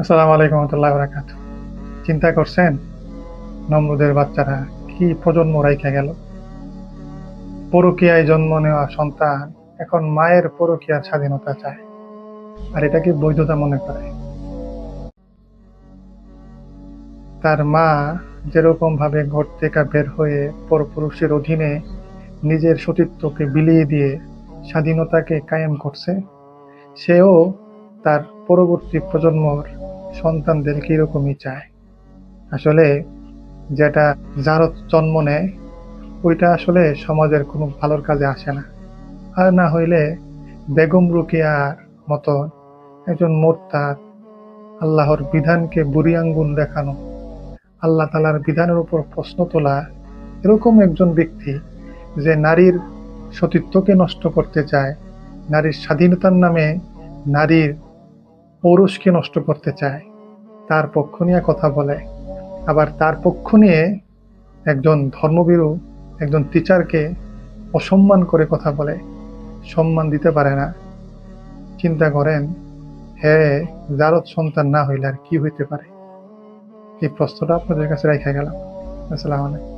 আসসালামু আলাইকুম রহমতুল্লাহ বরাকাত চিন্তা করছেন? নমরুদের বাচ্চারা কি প্রজন্ম রাইখা গেল? পরকীয়ায় জন্ম নেওয়া সন্তান এখন মায়ের পরকিয়ার স্বাধীনতা চায়। আর এটাকে বৈধতা মনে করে? তার মা যেরকম ভাবে ঘর থেকে বের হয়ে পরপুরুষের অধীনে নিজের সতীত্বকে বিলিয়ে দিয়ে স্বাধীনতাকে কায়েম করছে, সেও তার পরবর্তী প্রজন্মর সন্তানদেরকে এরকমই চায়? আসলে যেটা যার জন্ম নেয়, ওইটা আসলে সমাজের কোনো ভালোর কাজে আসে না। আর না হইলে বেগম রুকিয়ার মতো একজন মোরতাদ, আল্লাহর বিধানকে বুড়ি আঙ্গুল দেখানো, আল্লাহ তালার বিধানের উপর প্রশ্ন তোলা, এরকম একজন ব্যক্তি যে নারীর সতীত্বকে নষ্ট করতে চায়, নারীর স্বাধীনতার নামে নারীর পৌরুষকে নষ্ট করতে চায় তার পক্ষ নিয়ে কথা বলে। আবার তার পক্ষ নিয়ে একজন ধর্মবিরু একজন টিচারকে অসম্মান করে কথা বলে। সম্মান দিতে পারে না। চিন্তা করেন হ্যাঁ জারদ সন্তান না হইলে আর কি হইতে পারে? এই প্রশ্নটা আপনাদের কাছে রেখে গেলাম। আসসালামু আলাইকুম।